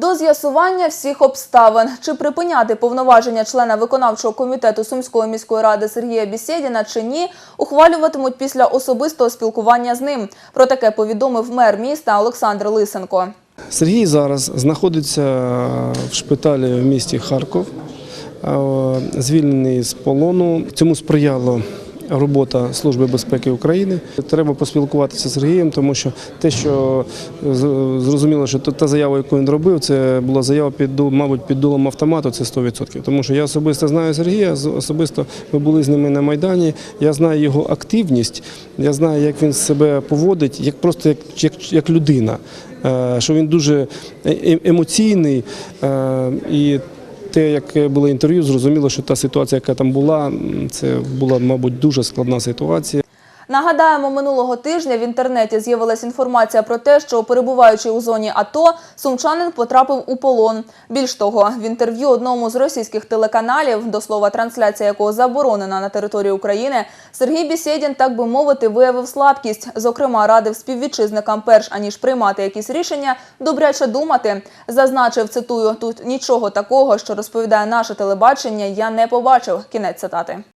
До з'ясування всіх обставин чи припиняти повноваження члена виконавчого комітету Сумської міської ради Сергія Бісєдіна чи ні, ухвалюватимуть після особистого спілкування з ним. Про таке повідомив мер міста Олександр Лисенко. Сергій зараз знаходиться в шпиталі в місті Харків, е, звільнений з полону. Цьому сприяло робота Служби безпеки України. Треба поспілкуватися з Сергієм, тому що те, що зрозуміло, що та заява, яку він робив, це була заява під мабуть, під дулом автомату. Це 100%. Тому що я особисто знаю Сергія, особисто ми були з ними на майдані. Я знаю його активність, я знаю, як він себе поводить, як просто як, як, як людина. Е, Що він дуже е- е- емоційний е, і. Те, як було інтерв'ю, зрозуміло, що та ситуація, яка там була, це була, мабуть, дуже складна ситуація. Нагадаємо, минулого тижня в інтернеті з'явилася інформація про те, що перебуваючи у зоні АТО, сумчанин потрапив у полон. Більш того, в інтерв'ю одному з російських телеканалів, до слова, трансляція якого заборонена на території України, Сергій Бісєдін, так би мовити, виявив слабкість. Зокрема, радив співвітчизникам, перш аніж приймати якісь рішення, добряче думати. Зазначив, цитую, тут нічого такого, що розповідає наше телебачення, я не побачив. Кінець цитати.